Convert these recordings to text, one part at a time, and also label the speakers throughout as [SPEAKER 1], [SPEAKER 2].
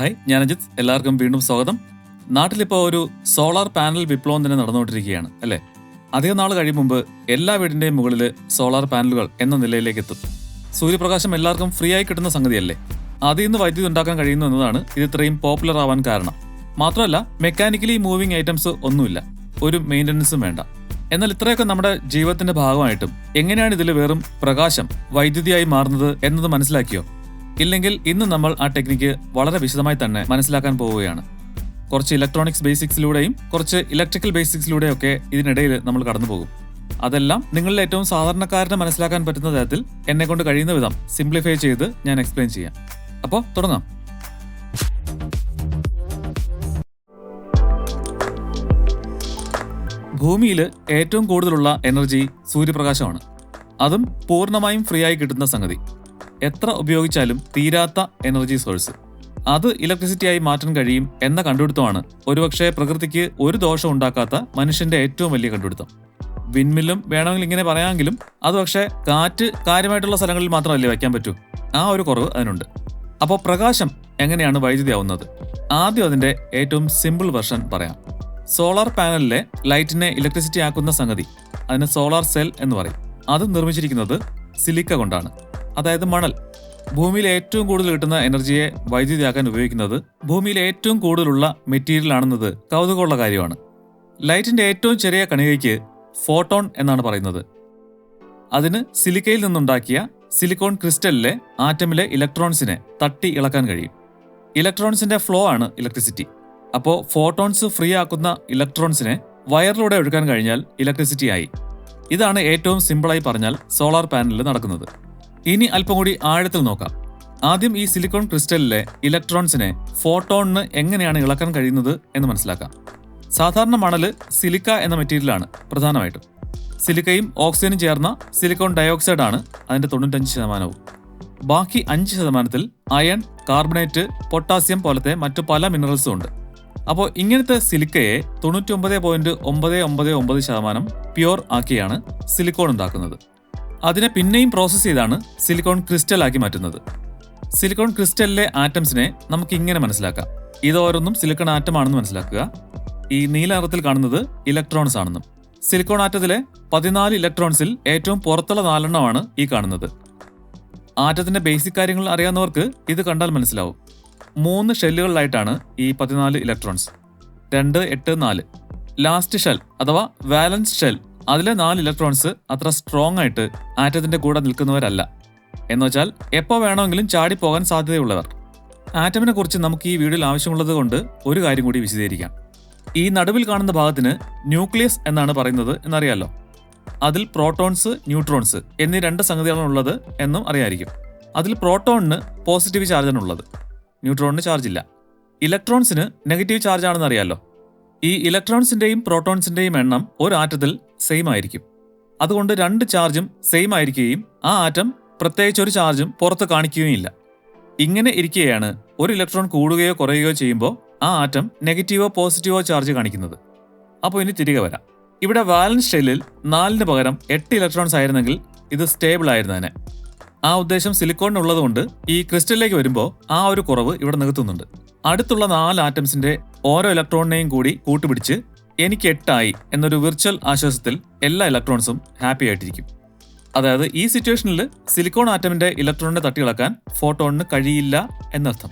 [SPEAKER 1] Hi ഞാൻ അജിത്. എല്ലാവർക്കും വീണ്ടും സ്വാഗതം. നാട്ടിലിപ്പോൾ ഒരു സോളാർ പാനൽ വിപ്ലവം തന്നെ നടന്നുകൊണ്ടിരിക്കുകയാണ് അല്ലേ? അധികം നാൾ കഴിയും മുമ്പ് എല്ലാ വീടിന്റെയും മുകളിൽ സോളാർ പാനലുകൾ എന്ന നിലയിലേക്ക് എത്തും. സൂര്യപ്രകാശം എല്ലാവർക്കും ഫ്രീ ആയി കിട്ടുന്ന സംഗതിയല്ലേ? അതിൽ നിന്ന് വൈദ്യുതി ഉണ്ടാക്കാൻ കഴിയുന്നു എന്നതാണ് ഇത് ഇത്രയും പോപ്പുലർ ആവാൻ കാരണം. മാത്രമല്ല മെക്കാനിക്കലി മൂവിങ് ഐറ്റംസ് ഒന്നുമില്ല. ഒരു മെയിന്റനൻസും വേണ്ട. എന്നാൽ ഇത്രയൊക്കെ നമ്മുടെ ജീവിതത്തിന്റെ ഭാഗമായിട്ടും എങ്ങനെയാണ് ഇതിൽ വെറും പ്രകാശം വൈദ്യുതിയായി മാറുന്നത് എന്നത് മനസ്സിലാക്കിയോ? ഇല്ലെങ്കിൽ ഇന്ന് നമ്മൾ ആ ടെക്നിക്ക് വളരെ വിശദമായി തന്നെ മനസ്സിലാക്കാൻ പോവുകയാണ്. കുറച്ച് ഇലക്ട്രോണിക്സ് ബേസിക്സിലൂടെയും കുറച്ച് ഇലക്ട്രിക്കൽ ബേസിക്സിലൂടെയും ഒക്കെ ഇതിനിടയിൽ നമ്മൾ കടന്നു പോകും അതെല്ലാം നിങ്ങളിൽ ഏറ്റവും സാധാരണക്കാരനെ മനസ്സിലാക്കാൻ പറ്റുന്ന തരത്തിൽ എന്നെ കൊണ്ട് കഴിയുന്ന വിധം സിംപ്ലിഫൈ ചെയ്ത് ഞാൻ എക്സ്പ്ലെയിൻ ചെയ്യാം. അപ്പോൾ തുടങ്ങാം. ഭൂമിയിൽ ഏറ്റവും കൂടുതലുള്ള എനർജി സൂര്യപ്രകാശമാണ്. അതും പൂർണമായും ഫ്രീ ആയി കിട്ടുന്ന സംഗതി. എത്ര ഉപയോഗിച്ചാലും തീരാത്ത എനർജി സോഴ്സ് അത് ഇലക്ട്രിസിറ്റിയായി മാറ്റാൻ കഴിയും എന്ന കണ്ടുപിടുത്തമാണ്. ഒരുപക്ഷെ പ്രകൃതിക്ക് ഒരു ദോഷം ഉണ്ടാക്കാത്ത മനുഷ്യന്റെ ഏറ്റവും വലിയ കണ്ടുപിടുത്തം. വിൻമില്ലും വേണമെങ്കിൽ ഇങ്ങനെ പറയാമെങ്കിലും അത് പക്ഷേ കാറ്റ് കാര്യമായിട്ടുള്ള സ്ഥലങ്ങളിൽ മാത്രമല്ലേ വയ്ക്കാൻ പറ്റൂ. ആ ഒരു കുറവ് അതിനുണ്ട്. അപ്പോൾ പ്രകാശം എങ്ങനെയാണ് വൈദ്യുതി ആവുന്നത്? ആദ്യം അതിന്റെ ഏറ്റവും സിമ്പിൾ വെർഷൻ പറയാം. സോളാർ പാനലിലെ ലൈറ്റിനെ ഇലക്ട്രിസിറ്റി ആക്കുന്ന സംഗതി അതിന് സോളാർ സെൽ എന്ന് പറയും. അത് നിർമ്മിച്ചിരിക്കുന്നത് സിലിക്ക കൊണ്ടാണ്. അതായത് മണൽ ഭൂമിയിൽ ഏറ്റവും കൂടുതൽ കിട്ടുന്ന എനർജിയെ വൈദ്യുതിയാക്കാൻ ഉപയോഗിക്കുന്നത് ഭൂമിയിൽ ഏറ്റവും കൂടുതലുള്ള മെറ്റീരിയൽ ആണെന്നത് കൗതുകമുള്ള കാര്യമാണ്. ലൈറ്റിന്റെ ഏറ്റവും ചെറിയ കണികയ്ക്ക് ഫോട്ടോൺ എന്നാണ് പറയുന്നത്. അതിന് സിലിക്കയിൽ നിന്നുണ്ടാക്കിയ സിലിക്കോൺ ക്രിസ്റ്റലിലെ ആറ്റമിലെ ഇലക്ട്രോൺസിനെ തട്ടി ഇളക്കാൻ കഴിയും. ഇലക്ട്രോൺസിന്റെ ഫ്ലോ ആണ് ഇലക്ട്രിസിറ്റി. അപ്പോൾ ഫോട്ടോൺസ് ഫ്രീ ആക്കുന്ന ഇലക്ട്രോൺസിനെ വയറിലൂടെ ഒഴുക്കാൻ കഴിഞ്ഞാൽ ഇലക്ട്രിസിറ്റി ആയി. ഇതാണ് ഏറ്റവും സിമ്പിളായി പറഞ്ഞാൽ സോളാർ പാനലിൽ നടക്കുന്നത്. ഇനി അല്പം കൂടി ആഴത്തിൽ നോക്കാം. ആദ്യം ഈ സിലിക്കോൺ ക്രിസ്റ്റലിലെ ഇലക്ട്രോൺസിനെ ഫോട്ടോണിന് എങ്ങനെയാണ് ഇളക്കാൻ കഴിയുന്നത് എന്ന് മനസ്സിലാക്കാം. സാധാരണ മണൽ സിലിക്ക എന്ന മെറ്റീരിയലാണ് പ്രധാനമായിട്ടും. സിലിക്കയും ഓക്സിജനും ചേർന്ന സിലിക്കോൺ ഡയോക്സൈഡ് ആണ് അതിന്റെ തൊണ്ണൂറ്റഞ്ച് ശതമാനവും. ബാക്കി അഞ്ച് ശതമാനത്തിൽ അയൺ കാർബണേറ്റ് പൊട്ടാസ്യം പോലത്തെ മറ്റു പല മിനറൽസും ഉണ്ട്. അപ്പോൾ ഇങ്ങനത്തെ സിലിക്കയെ തൊണ്ണൂറ്റി ഒമ്പത് പോയിന്റ് ഒമ്പത് ഒമ്പത് ഒമ്പത് ശതമാനം പ്യുവർ ആക്കിയാണ് സിലിക്കോൺ ഉണ്ടാക്കുന്നത്. അതിനെ പിന്നെയും പ്രോസസ്സ് ചെയ്താണ് സിലിക്കോൺ ക്രിസ്റ്റൽ ആക്കി മാറ്റുന്നത്. സിലിക്കോൺ ക്രിസ്റ്റലിലെ ആറ്റംസിനെ നമുക്ക് ഇങ്ങനെ മനസ്സിലാക്കാം. ഇത് ഓരോന്നും സിലിക്കൺ ആറ്റം ആണെന്ന് മനസ്സിലാക്കുക. ഈ നീല നിറത്തിൽ കാണുന്നത് ഇലക്ട്രോൺസ് ആണെന്നും. സിലിക്കോൺ ആറ്റത്തിലെ പതിനാല് ഇലക്ട്രോൺസിൽ ഏറ്റവും പുറത്തുള്ള നാലെണ്ണമാണ് ഈ കാണുന്നത്. ആറ്റത്തിന്റെ ബേസിക് കാര്യങ്ങൾ അറിയാവുന്നവർക്ക് ഇത് കണ്ടാൽ മനസ്സിലാവും. മൂന്ന് ഷെല്ലുകളിലായിട്ടാണ് ഈ പതിനാല് ഇലക്ട്രോൺസ് രണ്ട് എട്ട് നാല്. ലാസ്റ്റ് ഷെൽ അഥവാ വാലൻസ് ഷെൽ അതിലെ നാല് ഇലക്ട്രോൺസ് അത്ര സ്ട്രോങ് ആയിട്ട് ആറ്റത്തിന്റെ കൂടെ നിൽക്കുന്നവരല്ല. എന്നുവെച്ചാൽ എപ്പോൾ വേണമെങ്കിലും ചാടിപ്പോകാൻ സാധ്യതയുള്ളവർ. ആറ്റമിനെ കുറിച്ച് നമുക്ക് ഈ വീഡിയോയിൽ ആവശ്യമുള്ളത് കൊണ്ട് ഒരു കാര്യം കൂടി വിശദീകരിക്കാം. ഈ നടുവിൽ കാണുന്ന ഭാഗത്തിന് ന്യൂക്ലിയസ് എന്നാണ് പറയുന്നത് എന്നറിയാലോ? അതിൽ പ്രോട്ടോൺസ് ന്യൂട്രോൺസ് എന്നീ രണ്ട് സംഗതികളാണ് ഉള്ളത് എന്നും അറിയാമായിരിക്കും അതിൽ പ്രോട്ടോണിന് പോസിറ്റീവ് ചാർജാണ് ഉള്ളത്. ന്യൂട്രോണിന് ചാർജ് ഇല്ല. ഇലക്ട്രോൺസിന് നെഗറ്റീവ് ചാർജ് ആണെന്ന് അറിയാലോ? ഈ ഇലക്ട്രോൺസിന്റെയും പ്രോട്ടോൺസിന്റെയും എണ്ണം ഒരു ആറ്റത്തിൽ സെയിം ആയിരിക്കും. അതുകൊണ്ട് രണ്ട് ചാർജും സെയിം ആയിരിക്കുകയും ആ ആറ്റം പ്രത്യേകിച്ച് ഒരു ചാർജും പുറത്ത് കാണിക്കുകയും ഇല്ല ഇങ്ങനെ ഇരിക്കുകയാണ് ഒരു ഇലക്ട്രോൺ കൂടുകയോ കുറയുകയോ ചെയ്യുമ്പോൾ ആ ആറ്റം നെഗറ്റീവോ പോസിറ്റീവോ ചാർജ് കാണിക്കുന്നത്. അപ്പോൾ ഇനി തിരികെ വരാം. ഇവിടെ വാലൻസ് ഷെല്ലിൽ നാലിന് പകരം എട്ട് ഇലക്ട്രോൺസ് ആയിരുന്നെങ്കിൽ ഇത് സ്റ്റേബിൾ ആയിരുന്നേനെ. ആ ഉദ്ദേശം സിലിക്കോണിനുള്ളതുകൊണ്ട് ഈ ക്രിസ്റ്റലിലേക്ക് വരുമ്പോൾ ആ ഒരു കുറവ് ഇവിടെ നികത്തുന്നുണ്ട്. അടുത്തുള്ള നാല് ആറ്റംസിന്റെ ഓരോ ഇലക്ട്രോണിനെയും കൂടി കൂട്ടുപിടിച്ച് എനിക്ക് എട്ടായി എന്നൊരു വിർച്വൽ ആശ്വാസത്തിൽ എല്ലാ ഇലക്ട്രോൺസും ഹാപ്പി ആയിട്ടിരിക്കും. അതായത് ഈ സിറ്റുവേഷനിൽ സിലിക്കോൺ ആറ്റമിന്റെ ഇലക്ട്രോണിനെ തട്ടിയിളക്കാൻ ഫോട്ടോണിന് കഴിയില്ല എന്നർത്ഥം.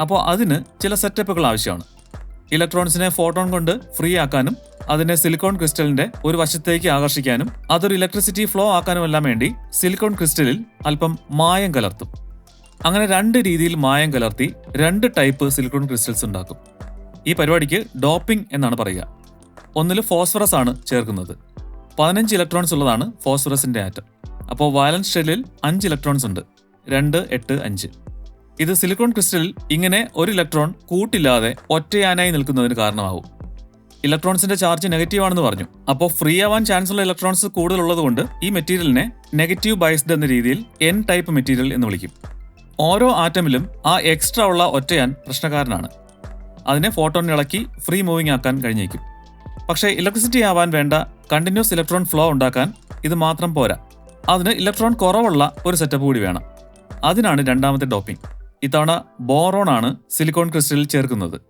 [SPEAKER 1] അപ്പോൾ അതിന് ചില സെറ്റപ്പുകൾ ആവശ്യമാണ്. ഇലക്ട്രോൺസിനെ ഫോട്ടോൺ കൊണ്ട് ഫ്രീ ആക്കാനും അതിനെ സിലിക്കോൺ ക്രിസ്റ്റലിന്റെ ഒരു വശത്തേക്ക് ആകർഷിക്കാനും അതൊരു ഇലക്ട്രിസിറ്റി ഫ്ലോ ആക്കാനുമെല്ലാം വേണ്ടി സിലിക്കോൺ ക്രിസ്റ്റലിൽ അല്പം മായം കലർത്തും. അങ്ങനെ രണ്ട് രീതിയിൽ മായം കലർത്തി രണ്ട് ടൈപ്പ് സിലിക്കോൺ ക്രിസ്റ്റൽസ് ഉണ്ടാക്കും. ഈ പരിപാടിക്ക് ഡോപ്പിംഗ് എന്നാണ് പറയുക. ഒന്നിൽ ഫോസ്ഫറസ് ആണ് ചേർക്കുന്നത്. പതിനഞ്ച് ഇലക്ട്രോൺസ് ഉള്ളതാണ് ഫോസ്ഫറസിന്റെ ആറ്റം അപ്പോൾ വയലൻസ് ഷെല്ലിൽ അഞ്ച് ഇലക്ട്രോൺസ് ഉണ്ട്. രണ്ട് എട്ട് അഞ്ച്. ഇത് സിലിക്കോൺ ക്രിസ്റ്റലിൽ ഇങ്ങനെ ഒരു ഇലക്ട്രോൺ കൂട്ടില്ലാതെ ഒറ്റയാനായി നിൽക്കുന്നതിന് കാരണമാകും. ഇലക്ട്രോൺസിന്റെ ചാർജ് നെഗറ്റീവ് ആണെന്ന് പറഞ്ഞു. അപ്പോൾ ഫ്രീ ആവാൻ ചാൻസ് ഉള്ള ഇലക്ട്രോൺസ് കൂടുതലുള്ളതുകൊണ്ട് ഈ മെറ്റീരിയലിനെ നെഗറ്റീവ് ബൈസ്ഡ് എന്ന രീതിയിൽ എൻ ടൈപ്പ് മെറ്റീരിയൽ എന്ന് വിളിക്കും. ഓരോ ആറ്റമിലും ആ എക്സ്ട്രാ ഉള്ള ഒറ്റയാൻ പ്രശ്നക്കാരനാണ്. അതിനെ ഫോട്ടോൺ ഇളക്കി ഫ്രീ മൂവിങ് ആക്കാൻ കഴിഞ്ഞേക്കും. പക്ഷേ ഇലക്ട്രിസിറ്റി ആവാൻ വേണ്ട കണ്ടിന്യൂസ് ഇലക്ട്രോൺ ഫ്ലോ ഉണ്ടാക്കാൻ ഇത് മാത്രം പോരാ. അതിന് ഇലക്ട്രോൺ കുറവുള്ള ഒരു സെറ്റപ്പ് കൂടി വേണം. അതിനാണ് രണ്ടാമത്തെ ഡോപ്പിംഗ്. ഇത്തവണ ബോറോൺ ആണ് സിലിക്കോൺ ക്രിസ്റ്റലിൽ ചേർക്കുന്നത്.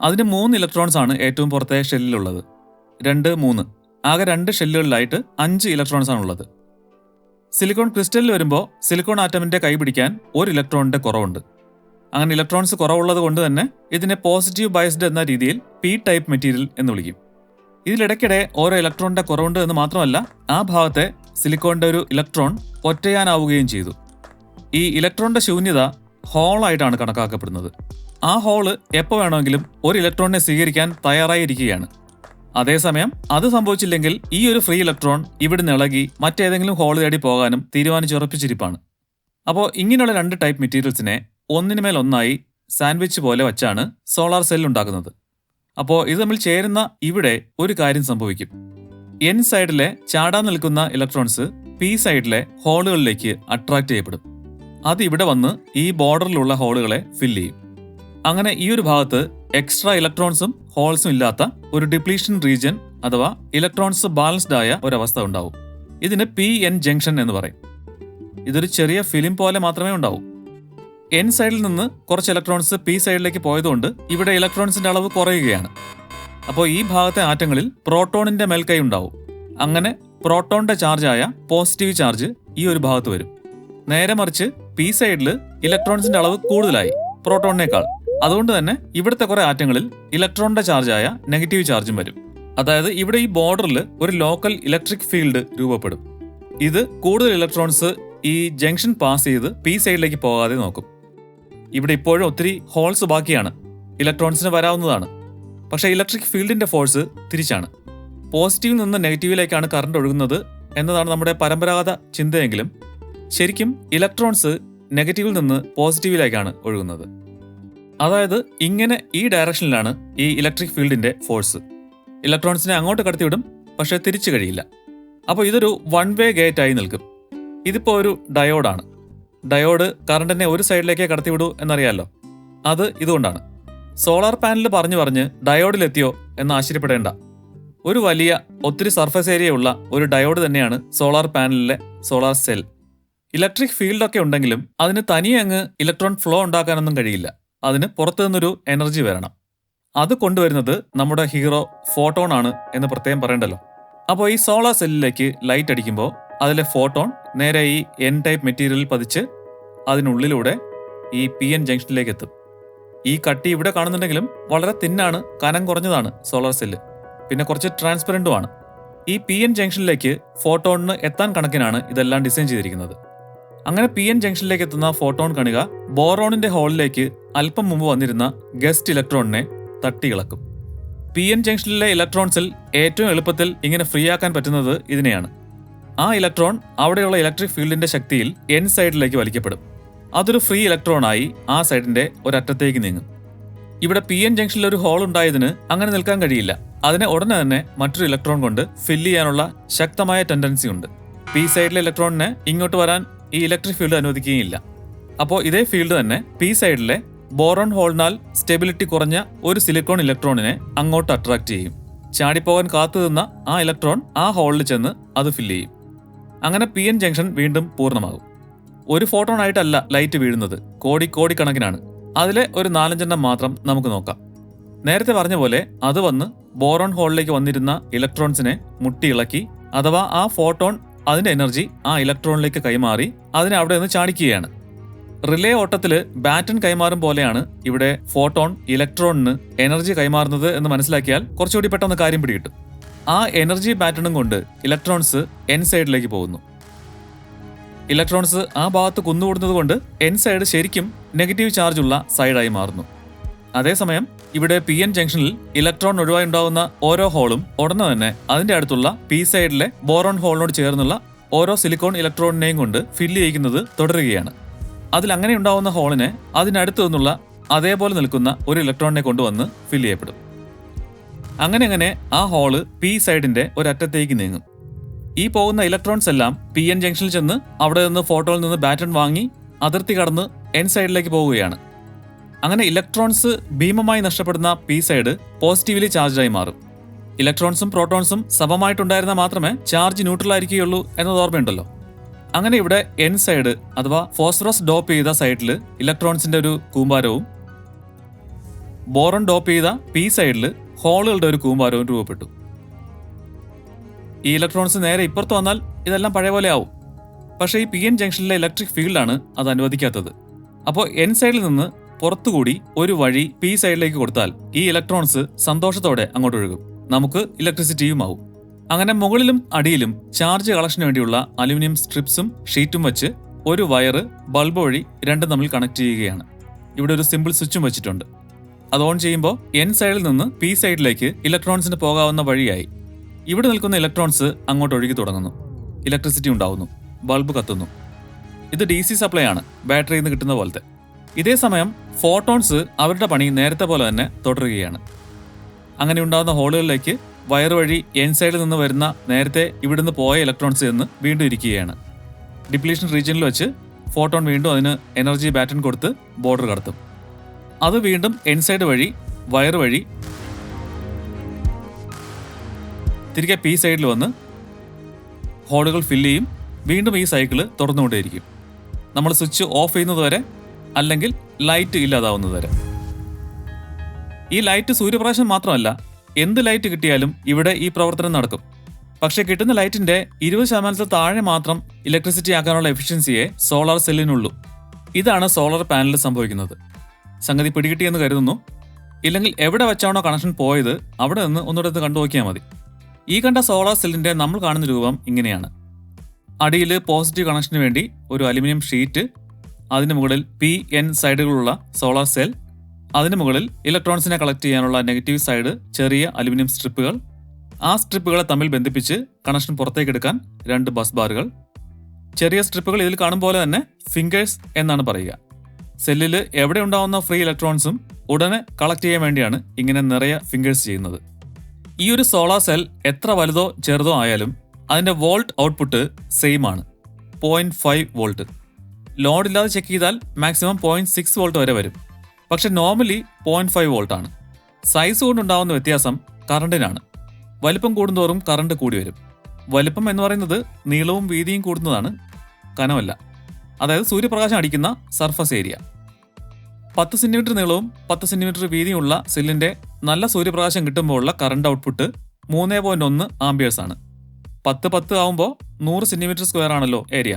[SPEAKER 1] അതിന് മൂന്ന് ഇലക്ട്രോൺസ് ആണ് ഏറ്റവും പുറത്തെ ഷെല്ലിലുള്ളത്. രണ്ട് മൂന്ന്. ആകെ രണ്ട് ഷെല്ലുകളിലായിട്ട് അഞ്ച് ഇലക്ട്രോൺസ് ആണ് ഉള്ളത് സിലിക്കോൺ ക്രിസ്റ്റലിൽ വരുമ്പോൾ സിലിക്കോൺ ആറ്റമിന്റെ കൈ പിടിക്കാൻ ഒരു ഇലക്ട്രോണിന്റെ കുറവുണ്ട്. അങ്ങനെ ഇലക്ട്രോൺസ് കുറവുള്ളത് കൊണ്ട് തന്നെ ഇതിനെ പോസിറ്റീവ് ബയസ്ഡ് എന്ന രീതിയിൽ പി ടൈപ്പ് മെറ്റീരിയൽ എന്ന് വിളിക്കും. ഇതിലിടയ്ക്കിടെ ഓരോ ഇലക്ട്രോണിന്റെ കുറവുണ്ട് എന്ന് മാത്രമല്ല ആ ഭാഗത്തെ സിലിക്കോണിന്റെ ഒരു ഇലക്ട്രോൺ ഒറ്റയാനാവുകയും ചെയ്തു. ഈ ഇലക്ട്രോണിന്റെ ശൂന്യത ഹോളായിട്ടാണ് കണക്കാക്കപ്പെടുന്നത്. ആ ഹോൾ എപ്പോൾ വേണമെങ്കിലും ഒരു ഇലക്ട്രോണിനെ സ്വീകരിക്കാൻ തയ്യാറായിരിക്കുകയാണ്. അതേസമയം അത് സംഭവിച്ചില്ലെങ്കിൽ ഈ ഒരു ഫ്രീ ഇലക്ട്രോൺ ഇവിടുന്ന് ഇളകി മറ്റേതെങ്കിലും ഹോൾ തേടി പോകാനും തീരുമാനിച്ചുറപ്പിച്ചിരിപ്പാണ്. അപ്പോൾ ഇങ്ങനെയുള്ള രണ്ട് ടൈപ്പ് മെറ്റീരിയൽസിനെ ഒന്നിനുമേൽ ഒന്നായി സാൻഡ്വിച്ച് പോലെ വച്ചാണ് സോളാർ സെൽ ഉണ്ടാക്കുന്നത്. അപ്പോൾ ഇത് തമ്മിൽ ചേരുന്ന ഇവിടെ ഒരു കാര്യം സംഭവിക്കും. എൻ സൈഡിലെ ചാടാൻ നിൽക്കുന്ന ഇലക്ട്രോൺസ് പി സൈഡിലെ ഹോളുകളിലേക്ക് അട്രാക്ട് ചെയ്യപ്പെടും. അത് ഇവിടെ വന്ന് ഈ ബോർഡറിലുള്ള ഹോളുകളെ ഫില്ല് ചെയ്യും. അങ്ങനെ ഈ ഒരു ഭാഗത്ത് എക്സ്ട്രാ ഇലക്ട്രോൺസും ഹോൾസും ഇല്ലാത്ത ഒരു ഡിപ്ലീഷൻ റീജിയൻ അഥവാ ഇലക്ട്രോൺസ് ബാലൻസ്ഡ് ആയ ഒരവസ്ഥ ഉണ്ടാവും. ഇതിന് പി എൻ ജംഗ്ഷൻ എന്ന് പറയും. ഇതൊരു ചെറിയ ഫിലിം പോലെ മാത്രമേ ഉണ്ടാവൂ. എൻ സൈഡിൽ നിന്ന് കുറച്ച് ഇലക്ട്രോൺസ് പി സൈഡിലേക്ക് പോയതുകൊണ്ട് ഇവിടെ ഇലക്ട്രോൺസിന്റെ അളവ് കുറയുകയാണ്. അപ്പോൾ ഈ ഭാഗത്തെ ആറ്റങ്ങളിൽ പ്രോട്ടോണിന്റെ മേൽക്കൈ ഉണ്ടാവും. അങ്ങനെ പ്രോട്ടോണിന്റെ ചാർജായ പോസിറ്റീവ് ചാർജ് ഈ ഒരു ഭാഗത്ത് വരും. നേരെ മറിച്ച് പി സൈഡിൽ ഇലക്ട്രോൺസിന്റെ അളവ് കൂടുതലായി പ്രോട്ടോണിനേക്കാൾ അതുകൊണ്ട് തന്നെ ഇവിടുത്തെ കുറെ ആറ്റങ്ങളിൽ ഇലക്ട്രോണിന്റെ ചാർജായ നെഗറ്റീവ് ചാർജും വരും. അതായത് ഇവിടെ ഈ ബോർഡറിൽ ഒരു ലോക്കൽ ഇലക്ട്രിക് ഫീൽഡ് രൂപപ്പെടും. ഇത് കൂടുതൽ ഇലക്ട്രോൺസ് ഈ ജംഗ്ഷൻ പാസ് ചെയ്ത് പി സൈഡിലേക്ക് പോകാതെ നോക്കും. ഇവിടെ ഇപ്പോഴും ഒത്തിരി ഹോൾസ് ബാക്കിയാണ്. ഇലക്ട്രോൺസിന് വരാവുന്നതാണ്. പക്ഷേ ഇലക്ട്രിക് ഫീൽഡിന്റെ ഫോഴ്സ് തിരിച്ചാണ്. പോസിറ്റീവിൽ നിന്ന് നെഗറ്റീവിലേക്കാണ് കറണ്ട് ഒഴുകുന്നത് എന്നതാണ് നമ്മുടെ പരമ്പരാഗത ചിന്തയെങ്കിലും ശരിക്കും ഇലക്ട്രോൺസ് നെഗറ്റീവിൽ നിന്ന് പോസിറ്റീവിലേക്കാണ് ഒഴുകുന്നത്. അതായത് ഇങ്ങനെ ഈ ഡയറക്ഷനിലാണ് ഈ ഇലക്ട്രിക് ഫീൽഡിന്റെ ഫോഴ്സ്. ഇലക്ട്രോൺസിനെ അങ്ങോട്ട് കടത്തിവിടും പക്ഷേ തിരിച്ചു കഴിയില്ല. അപ്പോൾ ഇതൊരു വൺ വേ ഗേറ്റ് ആയി നിൽക്കും. ഇതിപ്പോൾ ഒരു ഡയോഡാണ്. ഡയോഡ് കറണ്ടിനെ ഒരു സൈഡിലേക്കേ കടത്തിവിടൂ എന്നറിയാമല്ലോ അത് ഇതുകൊണ്ടാണ്. സോളാർ പാനൽ പറഞ്ഞു പറഞ്ഞ് ഡയോഡിലെത്തിയോ എന്ന് ആശ്ചര്യപ്പെടേണ്ട. ഒരു വലിയ ഒത്തിരി സർഫസ് ഏരിയ ഉള്ള ഒരു ഡയോഡ് തന്നെയാണ് സോളാർ പാനലിലെ സോളാർ സെൽ. ഇലക്ട്രിക് ഫീൽഡൊക്കെ ഉണ്ടെങ്കിലും അതിന് തനിയെ അങ്ങ് ഇലക്ട്രോൺ ഫ്ലോ ഉണ്ടാക്കാനൊന്നും കഴിയില്ല. അതിന് പുറത്തു നിന്നൊരു എനർജി വരണം. അത് കൊണ്ടുവരുന്നത് നമ്മുടെ ഹീറോ ഫോട്ടോൺ ആണ് എന്ന് പ്രത്യേകം പറയണ്ടല്ലോ. അപ്പോൾ ഈ സോളാർ സെല്ലിലേക്ക് ലൈറ്റ് അടിക്കുമ്പോൾ അതിലെ ഫോട്ടോൺ നേരെ ഈ എൻ ടൈപ്പ് മെറ്റീരിയലിൽ പതിച്ച് അതിനുള്ളിലൂടെ ഈ പി എൻ ജംഗ്ഷനിലേക്ക് എത്തും. ഈ കട്ടി ഇവിടെ കാണുന്നുണ്ടെങ്കിലും വളരെ തിന്നാണ് കനം കുറഞ്ഞതാണ് സോളാർ സെല്ല്. പിന്നെ കുറച്ച് ട്രാൻസ്പെറന്റുമാണ് ഈ പി എൻ ജംഗ്ഷനിലേക്ക് ഫോട്ടോണിന് എത്താൻ കണക്കിനാണ് ഇതെല്ലാം ഡിസൈൻ ചെയ്തിരിക്കുന്നത്. അങ്ങനെ പി എൻ ജംഗ്ഷനിലേക്ക് എത്തുന്ന ഫോട്ടോൺ കണിക ബോറോണിന്റെ ഹോളിലേക്ക് അല്പം മുമ്പ് വന്നിരുന്ന ഗസ്റ്റ് ഇലക്ട്രോണിനെ തട്ടിയിളക്കും. പി എൻ ജംഗ്ഷനിലെ ഇലക്ട്രോൺസിൽ ഏറ്റവും എളുപ്പത്തിൽ ഇങ്ങനെ ഫ്രീ ആക്കാൻ പറ്റുന്നത് ഇതിനെയാണ്. ആ ഇലക്ട്രോൺ അവിടെയുള്ള ഇലക്ട്രിക് ഫീൽഡിന്റെ ശക്തിയിൽ എൻ സൈഡിലേക്ക് വലിക്കപ്പെടും. അതൊരു ഫ്രീ ഇലക്ട്രോണായി ആ സൈഡിന്റെ ഒരറ്റത്തേക്ക് നീങ്ങും. ഇവിടെ പി എൻ ജംഗ്ഷനിൽ ഒരു ഹോൾ ഉണ്ടായതിന് അങ്ങനെ നിൽക്കാൻ കഴിയില്ല. അതിനെ ഉടനെ തന്നെ മറ്റൊരു ഇലക്ട്രോൺ കൊണ്ട് ഫില്ല് ചെയ്യാനുള്ള ശക്തമായ ടെൻഡൻസി ഉണ്ട്. പി സൈഡിലെ ഇലക്ട്രോണിനെ ഇങ്ങോട്ട് വരാൻ ഈ ഇലക്ട്രിക് ഫീൽഡ് അനുവദിക്കുകയില്ല. അപ്പോൾ ഇതേ ഫീൽഡ് തന്നെ പി സൈഡിലെ ബോറോൺ ഹോളിനാൽ സ്റ്റെബിലിറ്റി കുറഞ്ഞ ഒരു സിലിക്കോൺ ഇലക്ട്രോണിനെ അങ്ങോട്ട് അട്രാക്ട് ചെയ്യും. ചാടിപ്പോകാൻ കാത്തു നിന്ന ആ ഇലക്ട്രോൺ ആ ഹോളിൽ ചെന്ന് അത് ഫില്ല് ചെയ്യും. അങ്ങനെ പി എൻ ജംഗ്ഷൻ വീണ്ടും പൂർണമാകും. ഒരു ഫോട്ടോൺ ആയിട്ടല്ല ലൈറ്റ് വീഴുന്നത്. കോടി കോടി കണക്കിനാണ്. അതിലെ ഒരു നാലഞ്ചെണ്ണം മാത്രം നമുക്ക് നോക്കാം. നേരത്തെ പറഞ്ഞ പോലെ അത് വന്ന് ബോറോൺ ഹോളിലേക്ക് വന്നിരുന്ന ഇലക്ട്രോൺസിനെ മുട്ടിയിളക്കി അഥവാ ആ ഫോട്ടോൺ അതിന്റെ എനർജി ആ ഇലക്ട്രോണിലേക്ക് കൈമാറി അതിനെ അവിടെ നിന്ന് ചാടിക്കുകയാണ്. റിലേ ഓട്ടത്തിൽ ബാറ്റൺ കൈമാറും പോലെയാണ് ഇവിടെ ഫോട്ടോൺ ഇലക്ട്രോണിന് എനർജി കൈമാറുന്നത് എന്ന് മനസ്സിലാക്കിയാൽ കുറച്ചുകൂടി പെട്ടെന്ന് കാര്യം പിടികിട്ടും. ആ എനർജി ബാറ്റണും കൊണ്ട് ഇലക്ട്രോൺസ് എൻ സൈഡിലേക്ക് പോകുന്നു. ഇലക്ട്രോൺസ് ആ ഭാഗത്ത് കുന്നുകൂടുന്നത് കൊണ്ട് എൻ സൈഡ് ശരിക്കും നെഗറ്റീവ് ചാർജ് ഉള്ള സൈഡായി മാറുന്നു. അതേസമയം ഇവിടെ പി എൻ ജംഗ്ഷനിൽ ഇലക്ട്രോൺ ഒഴിവായി ഉണ്ടാകുന്ന ഓരോ ഹോളും ഉടനെ തന്നെ അതിന്റെ അടുത്തുള്ള പി സൈഡിലെ ബോറോൺ ഹോളിനോട് ചേർന്നുള്ള ഓരോ സിലിക്കോൺ ഇലക്ട്രോണിനെയും കൊണ്ട് ഫില്ല് ചെയ്യിക്കുന്നത് തുടരുകയാണ്. അതിൽ അങ്ങനെ ഉണ്ടാകുന്ന ഹോളിനെ അതിനടുത്തു നിന്നുള്ള അതേപോലെ നിൽക്കുന്ന ഒരു ഇലക്ട്രോണിനെ കൊണ്ടുവന്ന് ഫില്ല് ചെയ്യപ്പെടും. അങ്ങനെ അങ്ങനെ ആ ഹോൾ പി സൈഡിന്റെ ഒരറ്റത്തേക്ക് നീങ്ങും. ഈ പോകുന്ന ഇലക്ട്രോൺസ് എല്ലാം പി എൻ ജംഗ്ഷനിൽ ചെന്ന് അവിടെ നിന്ന് ഫോട്ടോയിൽ നിന്ന് ബാറ്റൺ വാങ്ങി അതിർത്തി കടന്ന് എൻ സൈഡിലേക്ക് പോവുകയാണ് അങ്ങനെ ഇലക്ട്രോൺസ് ഭീമമായി നഷ്ടപ്പെടുന്ന പി സൈഡ് പോസിറ്റീവ്ലി ചാർജായി മാറും. ഇലക്ട്രോൺസും പ്രോട്ടോൺസും സമമായിട്ടുണ്ടായിരുന്നാൽ മാത്രമേ ചാർജ് ന്യൂട്രൽ ആയിരിക്കുകയുള്ളൂ എന്നത് ഓർമ്മയുണ്ടല്ലോ. അങ്ങനെ ഇവിടെ എൻ സൈഡ് അഥവാ ഫോസ്ഫറസ് ഡോപ്പ് ചെയ്ത സൈഡിൽ ഇലക്ട്രോൺസിന്റെ ഒരു കൂമ്പാരവും ബോറൺ ഡോപ്പ് ചെയ്ത പി സൈഡിൽ ഹോളുകളുടെ ഒരു കൂമ്പാരവും രൂപപ്പെട്ടു. ഈ ഇലക്ട്രോൺസ് നേരെ ഇപ്പുറത്ത് വന്നാൽ ഇതെല്ലാം പഴയ പോലെ ആവും. പക്ഷേ ഈ പി എൻ ജംഗ്ഷനിലെ ഇലക്ട്രിക് ഫീൽഡാണ് അത് അനുവദിക്കാത്തത്. അപ്പോൾ എൻ സൈഡിൽ നിന്ന് പുറത്തുകൂടി ഒരു വഴി പി സൈഡിലേക്ക് കൊടുത്താൽ ഈ ഇലക്ട്രോൺസ് സന്തോഷത്തോടെ അങ്ങോട്ട് ഒഴുകും നമുക്ക് ഇലക്ട്രിസിറ്റിയും ആവും അങ്ങനെ മുകളിലും അടിയിലും ചാർജ് കളക്ഷന് വേണ്ടിയുള്ള അലുമിനിയം സ്ട്രിപ്സും ഷീറ്റും വെച്ച് ഒരു വയറ് ബൾബ് വഴി രണ്ടും തമ്മിൽ കണക്ട് ചെയ്യുകയാണ്. ഇവിടെ ഒരു സിമ്പിൾ സ്വിച്ചും വെച്ചിട്ടുണ്ട്. അത് ഓൺ ചെയ്യുമ്പോൾ എൻ സൈഡിൽ നിന്ന് പി സൈഡിലേക്ക് ഇലക്ട്രോൺസിന് പോകാവുന്ന വഴിയായി ഇവിടെ നിൽക്കുന്ന ഇലക്ട്രോൺസ് അങ്ങോട്ട് ഒഴുകി തുടങ്ങുന്നു. ഇലക്ട്രിസിറ്റി ഉണ്ടാവുന്നു. ബൾബ് കത്തുന്നു. ഇത് ഡി സി സപ്ലൈ ആണ്. ബാറ്ററിയിൽ നിന്ന് കിട്ടുന്ന പോലത്തെ. ഇതേ സമയം ഫോട്ടോൺസ് അവരുടെ പണി നേരത്തെ പോലെ തന്നെ തുടരുകയാണ്. അങ്ങനെ ഉണ്ടാകുന്ന ഹോളുകളിലേക്ക് വയർ വഴി എൻ സൈഡിൽ നിന്ന് വരുന്ന നേരത്തെ ഇവിടുന്ന് പോയ ഇലക്ട്രോൺസ് എന്ന് വീണ്ടും ഇരിക്കുകയാണ്. ഡിപ്ലീഷൻ റീജിയനിൽ വെച്ച് ഫോട്ടോൺ വീണ്ടും അതിന് എനർജി ബാറ്റൺ കൊടുത്ത് ബോർഡർ കടത്തും. അത് വീണ്ടും എൻ സൈഡ് വഴി വയർ വഴി തിരികെ പി സൈഡിൽ വന്ന് ഹോളുകൾ ഫില്ല് ചെയ്യും. വീണ്ടും ഈ സൈക്കിൾ തുറന്നുകൊണ്ടേയിരിക്കും. നമ്മൾ സ്വിച്ച് ഓഫ് ചെയ്യുന്നത് വരെ അല്ലെങ്കിൽ ലൈറ്റ് ഇല്ലാതാവുന്നത് വരെ. ഈ ലൈറ്റ് സൂര്യപ്രകാശം മാത്രമല്ല എന്ത് ലൈറ്റ് കിട്ടിയാലും ഇവിടെ ഈ പ്രവർത്തനം നടക്കും. പക്ഷേ കിട്ടുന്ന ലൈറ്റിന്റെ ഇരുപത് ശതമാനത്തിൽ താഴെ മാത്രം ഇലക്ട്രിസിറ്റി ആക്കാനുള്ള എഫിഷ്യൻസിയെ സോളാർ സെല്ലിനുള്ളൂ ഇതാണ് സോളാർ പാനലിൽ സംഭവിക്കുന്നത്. സംഗതി പിടികിട്ടിയെന്ന് കരുതുന്നു. ഇല്ലെങ്കിൽ എവിടെ വെച്ചാണോ കണക്ഷൻ പോയത് അവിടെ നിന്ന് ഒന്നിടത്ത് കണ്ടു നോക്കിയാൽ മതി. ഈ കണ്ട സോളാർ സെല്ലിന്റെ നമ്മൾ കാണുന്ന രൂപം ഇങ്ങനെയാണ്. അടിയിൽ പോസിറ്റീവ് കണക്ഷന് വേണ്ടി ഒരു അലുമിനിയം ഷീറ്റ് അതിന് മുകളിൽ പി എൻ സൈഡുകളുള്ള സോളാർ സെൽ അതിന് മുകളിൽ ഇലക്ട്രോൺസിനെ കളക്ട് ചെയ്യാനുള്ള നെഗറ്റീവ് സൈഡ് ചെറിയ അലുമിനിയം സ്ട്രിപ്പുകൾ ആ സ്ട്രിപ്പുകളെ തമ്മിൽ ബന്ധിപ്പിച്ച് കണക്ഷൻ പുറത്തേക്ക് എടുക്കാൻ രണ്ട് ബസ് ബാറുകൾ ചെറിയ സ്ട്രിപ്പുകൾ ഇതിൽ കാണും പോലെ തന്നെ ഫിംഗേഴ്സ് എന്നാണ് പറയുക. സെല്ലിൽ എവിടെ ഉണ്ടാവുന്ന ഫ്രീ ഇലക്ട്രോൺസും ഉടനെ കളക്ട് ചെയ്യാൻ വേണ്ടിയാണ് ഇങ്ങനെ നിറയെ ഫിംഗേഴ്സ് ചെയ്യുന്നത്. ഈ ഒരു സോളാർ സെൽ എത്ര വലുതോ ചെറുതോ ആയാലും അതിന്റെ വോൾട്ട് ഔട്ട്പുട്ട് സെയിം ആണ്. പോയിന്റ് ഫൈവ് വോൾട്ട് ലോഡ് ഇല്ലാതെ ചെക്ക് ചെയ്താൽ മാക്സിമം പോയിന്റ് സിക്സ് വോൾട്ട് വരെ വരും. പക്ഷെ നോർമലി പോയിന്റ് ഫൈവ് വോൾട്ടാണ് സൈസ് കൊണ്ടുണ്ടാവുന്ന വ്യത്യാസം കറണ്ടിനാണ് വലിപ്പം കൂടുന്തോറും കറണ്ട് കൂടി വരും. വലിപ്പം എന്ന് പറയുന്നത് നീളവും വീതിയും കൂടുന്നതാണ് കനമല്ല. അതായത് സൂര്യപ്രകാശം അടിക്കുന്ന സർഫസ് ഏരിയ പത്ത് സെന്റിമീറ്റർ നീളവും പത്ത് സെന്റിമീറ്റർ വീതിയുമുള്ള സെല്ലിന്റെ നല്ല സൂര്യപ്രകാശം കിട്ടുമ്പോഴുള്ള കറണ്ട് ഔട്ട്പുട്ട് മൂന്ന് പോയിന്റ് ഒന്ന് ആംബിയേഴ്സ് ആണ്. പത്ത് പത്ത് ആവുമ്പോൾ നൂറ് സെന്റിമീറ്റർ സ്ക്വയർ ആണല്ലോ ഏരിയ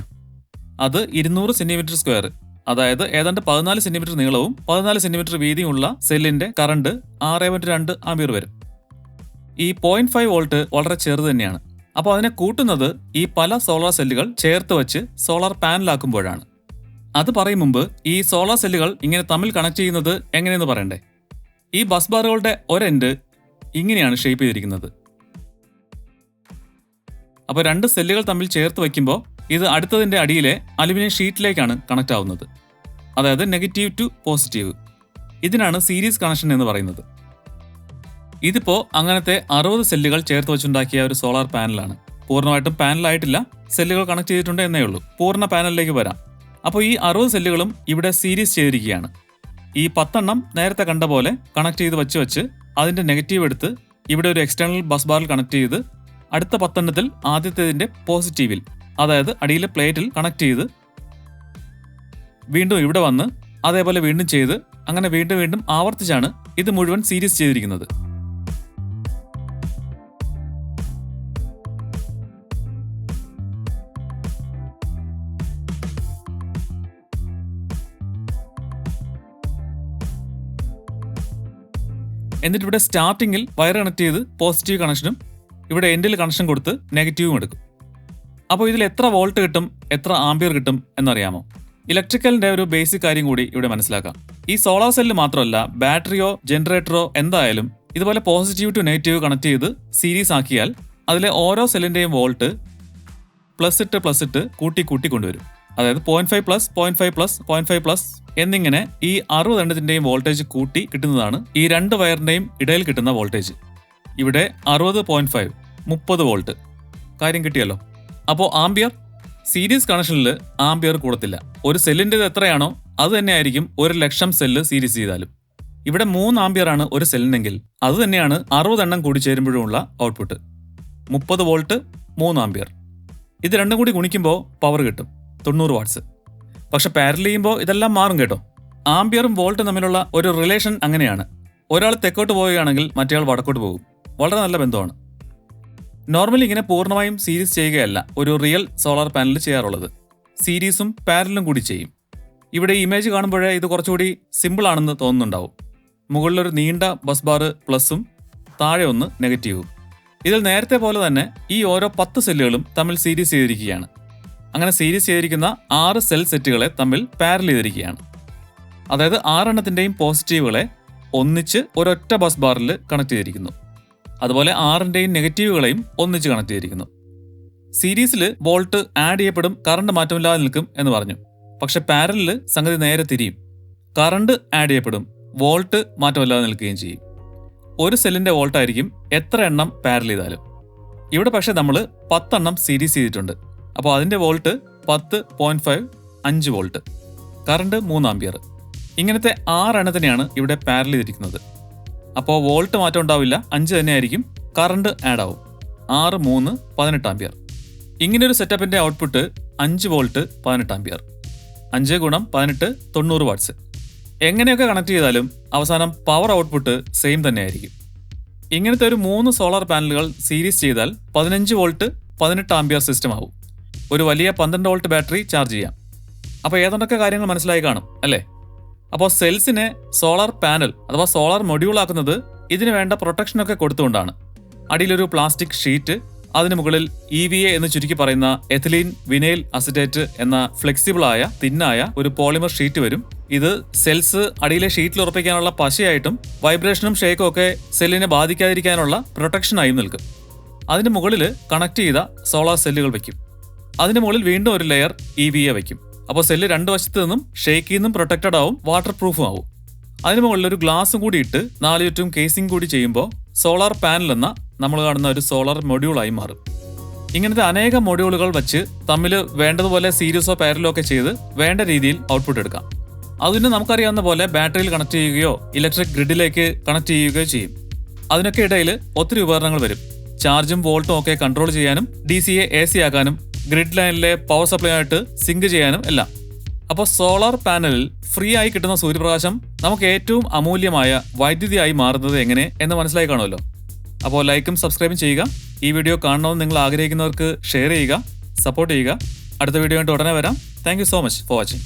[SPEAKER 1] അത് ഇരുന്നൂറ് സെന്റിമീറ്റർ സ്ക്വയർ അതായത് ഏതാണ്ട് പതിനാല് സെന്റിമീറ്റർ നീളവും പതിനാല് സെന്റിമീറ്റർ വീതിയുമുള്ള സെല്ലിന്റെ കറണ്ട് ആറ് പോയിന്റ് രണ്ട് ആംബിയർ വരും. ഈ പോയിന്റ് ഫൈവ് വോൾട്ട് വളരെ ചെറുത് തന്നെയാണ്. അപ്പോൾ അതിനെ കൂട്ടുന്നത് ഈ പല സോളാർ സെല്ലുകൾ ചേർത്ത് വെച്ച് സോളാർ പാനലാക്കുമ്പോഴാണ് അത് പറയും മുമ്പ് ഈ സോളാർ സെല്ലുകൾ ഇങ്ങനെ തമ്മിൽ കണക്ട് ചെയ്യുന്നത് എങ്ങനെയെന്ന് പറയണ്ടേ? ഈ ബസ് ബാറുകളുടെ ഒരെൻഡ് ഇങ്ങനെയാണ് ഷേപ്പ് ചെയ്തിരിക്കുന്നത്. അപ്പോൾ രണ്ട് സെല്ലുകൾ തമ്മിൽ ചേർത്ത് വയ്ക്കുമ്പോൾ ഇത് അടുത്തതിന്റെ അടിയിലെ അലുമിനിയം ഷീറ്റിലേക്കാണ് കണക്ട് ആവുന്നത്. അതായത് നെഗറ്റീവ് ടു പോസിറ്റീവ് ഇതിനാണ് സീരീസ് കണക്ഷൻ എന്ന് പറയുന്നത്. ഇതിപ്പോൾ അങ്ങനത്തെ അറുപത് സെല്ലുകൾ ചേർത്ത് വെച്ചുണ്ടാക്കിയ ഒരു സോളാർ പാനലാണ് പൂർണമായിട്ടും പാനലായിട്ടില്ല സെല്ലുകൾ കണക്ട് ചെയ്തിട്ടുണ്ട് എന്നേ ഉള്ളൂ. പൂർണ പാനലിലേക്ക് വരാം. അപ്പോൾ ഈ അറുപത് സെല്ലുകളും ഇവിടെ സീരീസ് ചെയ്തിരിക്കുകയാണ്. ഈ പത്തെണ്ണം നേരത്തെ കണ്ട പോലെ കണക്ട് ചെയ്ത് വെച്ച് വെച്ച് അതിന്റെ നെഗറ്റീവ് എടുത്ത് ഇവിടെ ഒരു എക്സ്റ്റേണൽ ബസ് ബാറിൽ കണക്ട് ചെയ്ത് അടുത്ത പത്തെണ്ണത്തിൽ ആദ്യത്തേതിന്റെ പോസിറ്റീവിൽ അതായത് അടിയിലെ പ്ലേറ്റിൽ കണക്ട് ചെയ്ത് വീണ്ടും ഇവിടെ വന്ന് അതേപോലെ വീണ്ടും ചെയ്ത് അങ്ങനെ വീണ്ടും വീണ്ടും ആവർത്തിച്ചാണ് ഇത് മുഴുവൻ സീരീസ് ചെയ്തിരിക്കുന്നത്. എന്നിട്ട് ഇവിടെ സ്റ്റാർട്ടിങ്ങിൽ വയർ കണക്ട് ചെയ്ത് പോസിറ്റീവ് കണക്ഷനും ഇവിടെ എൻഡിൽ കണക്ഷൻ കൊടുത്ത് നെഗറ്റീവും എടുക്കും. അപ്പോൾ ഇതിൽ എത്ര വോൾട്ട് കിട്ടും എത്ര ആംബിയർ കിട്ടും എന്നറിയാമോ? ഇലക്ട്രിക്കലിന്റെ ഒരു ബേസിക് കാര്യം കൂടി ഇവിടെ മനസ്സിലാക്കാം. ഈ സോളാർ സെല്ല് മാത്രമല്ല ബാറ്ററിയോ ജനറേറ്ററോ എന്തായാലും ഇതുപോലെ പോസിറ്റീവ് ടു നെഗറ്റീവ് കണക്ട് ചെയ്ത് സീരീസ് ആക്കിയാൽ അതിലെ ഓരോ സെല്ലിന്റെയും വോൾട്ട് പ്ലസ് ഇട്ട് പ്ലസ് ഇട്ട് കൂട്ടി കൂട്ടി കൊണ്ടുവരും. അതായത് point five plus point five plus point five plus എന്നിങ്ങനെ ഈ അറുപത് എണ്ണത്തിന്റെയും വോൾട്ടേജ് കൂട്ടി കിട്ടുന്നതാണ് ഈ രണ്ട് വയറിന്റെയും ഇടയിൽ കിട്ടുന്ന വോൾട്ടേജ്. ഇവിടെ അറുപത് പോയിന്റ് ഫൈവ് മുപ്പത് വോൾട്ട്. കാര്യം കിട്ടിയല്ലോ. അപ്പോൾ ആംബിയർ? സീരീസ് കണക്ഷനിൽ ആംബിയർ കൂടത്തില്ല. ഒരു സെല്ലിന്റെ എത്രയാണോ അത് തന്നെയായിരിക്കും ഒരു ലക്ഷം സെല്ല് സീരീസ് ചെയ്താലും. ഇവിടെ മൂന്ന് ആംബിയർ ആണ് ഒരു സെല്ലിനെങ്കിൽ അത് തന്നെയാണ് അറുപതെണ്ണം കൂടി ചേരുമ്പോഴുമുള്ള ഔട്ട്പുട്ട്. മുപ്പത് വോൾട്ട് മൂന്ന് ആംബിയർ. ഇത് രണ്ടും കൂടി ഗുണിക്കുമ്പോൾ പവർ കിട്ടും തൊണ്ണൂറ് വാട്ട്സ്. പക്ഷെ പാരൽ ചെയ്യുമ്പോൾ ഇതെല്ലാം മാറും കേട്ടോ. ആംബിയറും വോൾട്ടും തമ്മിലുള്ള ഒരു റിലേഷൻ അങ്ങനെയാണ്. ഒരാൾ തെക്കോട്ട് പോവുകയാണെങ്കിൽ മറ്റേയാൾ വടക്കോട്ട് പോകും. വളരെ നല്ല ബന്ധമാണ്. നോർമലി ഇങ്ങനെ പൂർണമായും സീരീസ് ചെയ്യുകയല്ല ഒരു റിയൽ സോളാർ പാനൽ ചെയ്യാറുള്ളത്. സീരീസും പാരലും കൂടി ചെയ്യും. ഇവിടെ ഇമേജ് കാണുമ്പോഴേ ഇത് കുറച്ചുകൂടി സിമ്പിൾ ആണെന്ന് തോന്നുന്നുണ്ടാവും. മുകളിലൊരു നീണ്ട ബസ് ബാർ പ്ലസും താഴെ ഒന്ന് നെഗറ്റീവും ഇതിൽ നേരത്തെ പോലെ തന്നെ ഈ ഓരോ പത്ത് സെല്ലുകളും തമ്മിൽ സീരീസ് ചെയ്തിരിക്കുകയാണ്. അങ്ങനെ സീരീസ് ചെയ്തിരിക്കുന്ന ആറ് സെൽ സെറ്റുകളെ തമ്മിൽ പാരൽ ചെയ്തിരിക്കുകയാണ്. അതായത് ആറെണ്ണത്തിന്റെയും പോസിറ്റീവുകളെ ഒന്നിച്ച് ഒരൊറ്റ ബസ് ബാറിൽ കണക്ട് ചെയ്തിരിക്കുന്നു. അതുപോലെ ആറിന്റെയും നെഗറ്റീവുകളെയും ഒന്നിച്ച് കണക്ട് ചെയ്തിരിക്കുന്നു. സീരീസിൽ വോൾട്ട് ആഡ് ചെയ്യപ്പെടും കറണ്ട് മാറ്റമില്ലാതെ നിൽക്കും എന്ന് പറഞ്ഞു. പക്ഷെ പാരലിൽ സംഗതി നേരെ തിരിയും. കറണ്ട് ആഡ് ചെയ്യപ്പെടും വോൾട്ട് മാറ്റമില്ലാതെ നിൽക്കുകയും ചെയ്യും. ഒരു സെല്ലിന്റെ വോൾട്ട് ആയിരിക്കും എത്ര എണ്ണം പാരൽ ചെയ്താലും. ഇവിടെ പക്ഷേ നമ്മൾ പത്തെണ്ണം സീരീസ് ചെയ്തിട്ടുണ്ട്. അപ്പോൾ അതിന്റെ വോൾട്ട് പത്ത് പോയിന്റ് ഫൈവ് അഞ്ച് വോൾട്ട്. കറണ്ട് മൂന്ന് ആംബിയർ ഇങ്ങനത്തെ ആറെണ്ണത്തിനെയാണ് ഇവിടെ പാരൽ ചെയ്തിരിക്കുന്നത്. അപ്പോൾ വോൾട്ട് മാറ്റം ഉണ്ടാവില്ല. അഞ്ച് തന്നെയായിരിക്കും കറണ്ട് ആഡ് ആവും ആറ് മൂന്ന് പതിനെട്ട് ആംപിയർ ഇങ്ങനൊരു സെറ്റപ്പിന്റെ ഔട്ട്പുട്ട് അഞ്ച് വോൾട്ട് പതിനെട്ട് ആംപിയർ അഞ്ച് ഗുണം പതിനെട്ട് തൊണ്ണൂറ് വാട്ട്സ് എങ്ങനെയൊക്കെ കണക്ട് ചെയ്താലും അവസാനം പവർ ഔട്ട്പുട്ട് സെയിം തന്നെയായിരിക്കും ഇങ്ങനത്തെ ഒരു മൂന്ന് സോളാർ പാനലുകൾ സീരീസ് ചെയ്താൽ പതിനഞ്ച് വോൾട്ട് പതിനെട്ട് ആംപിയർ സിസ്റ്റം ആവും. ഒരു വലിയ പന്ത്രണ്ട് വോൾട്ട് ബാറ്ററി ചാർജ് ചെയ്യാം. അപ്പോൾ ഏതൊക്കെ കാര്യങ്ങൾ മനസ്സിലായി കാണും അല്ലേ? അപ്പോൾ സെൽസിനെ സോളാർ പാനൽ അഥവാ സോളാർ മൊഡ്യൂൾ ആക്കുന്നത് ഇതിന് വേണ്ട പ്രൊട്ടക്ഷനൊക്കെ കൊടുത്തുകൊണ്ടാണ്. അടിയിലൊരു പ്ലാസ്റ്റിക് ഷീറ്റ് അതിന് മുകളിൽ ഇ വി എ എന്ന് ചുരുക്കി പറയുന്ന എഥിലീൻ വിനൈൽ അസിറ്റേറ്റ് എന്ന ഫ്ലെക്സിബിളായ തിന്നായ ഒരു പോളിമർ ഷീറ്റ് വരും. ഇത് സെൽസ് അടിയിലെ ഷീറ്റിൽ ഉറപ്പിക്കാനുള്ള പശയായിട്ടും വൈബ്രേഷനും ഷേക്കും ഒക്കെ സെല്ലിനെ ബാധിക്കാതിരിക്കാനുള്ള പ്രൊട്ടക്ഷനായും നിൽക്കും. അതിന് മുകളിൽ കണക്ട് ചെയ്ത സോളാർ സെല്ലുകൾ വയ്ക്കും. അതിന് മുകളിൽ വീണ്ടും ഒരു ലെയർ ഇ വി എ വയ്ക്കും. അപ്പോൾ സെല്ല് രണ്ട് വശത്ത് നിന്നും ഷേക്കിൽ നിന്നും പ്രൊട്ടക്റ്റഡ് ആവും വാട്ടർ പ്രൂഫും ആവും. അതിന് മുകളിൽ ഒരു ഗ്ലാസും കൂടി ഇട്ട് നാല് ചുറ്റും കേസിംഗ് കൂടി ചെയ്യുമ്പോൾ സോളാർ പാനൽ എന്ന നമ്മൾ കാണുന്ന ഒരു സോളാർ മൊഡ്യൂളായി മാറും. ഇങ്ങനത്തെ അനേകം മൊഡ്യൂളുകൾ വെച്ച് തമ്മിൽ വേണ്ടതുപോലെ സീരീസോ പാരലോ ഒക്കെ ചെയ്ത് വേണ്ട രീതിയിൽ ഔട്ട്പുട്ട് എടുക്കാം. അതിന് നമുക്കറിയാവുന്ന പോലെ ബാറ്ററിയിൽ കണക്ട് ചെയ്യുകയോ ഇലക്ട്രിക് ഗ്രിഡിലേക്ക് കണക്ട് ചെയ്യുകയോ ചെയ്യും. അതിനൊക്കെ ഇടയിൽ ഒത്തിരി ഉപകരണങ്ങൾ വരും. ചാർജും വോൾട്ടും ഒക്കെ കൺട്രോൾ ചെയ്യാനും ഡി സിയെ എ സി ആക്കാനും ഗ്രിഡ് ലൈനിലെ പവർ സപ്ലൈ ആയിട്ട് സിങ്ക് ചെയ്യാനും എല്ലാം. അപ്പോൾ സോളാർ പാനലിൽ ഫ്രീ ആയി കിട്ടുന്ന സൂര്യപ്രകാശം നമുക്ക് ഏറ്റവും അമൂല്യമായ വൈദ്യുതിയായി മാറുന്നത് എങ്ങനെ എന്ന് മനസ്സിലായി കാണുമല്ലോ. അപ്പോൾ ലൈക്കും സബ്സ്ക്രൈബും ചെയ്യുക. ഈ വീഡിയോ കാണണമെന്ന് നിങ്ങൾ ആഗ്രഹിക്കുന്നവർക്ക് ഷെയർ ചെയ്യുക സപ്പോർട്ട് ചെയ്യുക. അടുത്ത വീഡിയോ ആയിട്ട് ഉടനെ വരാം. Thank so much for watching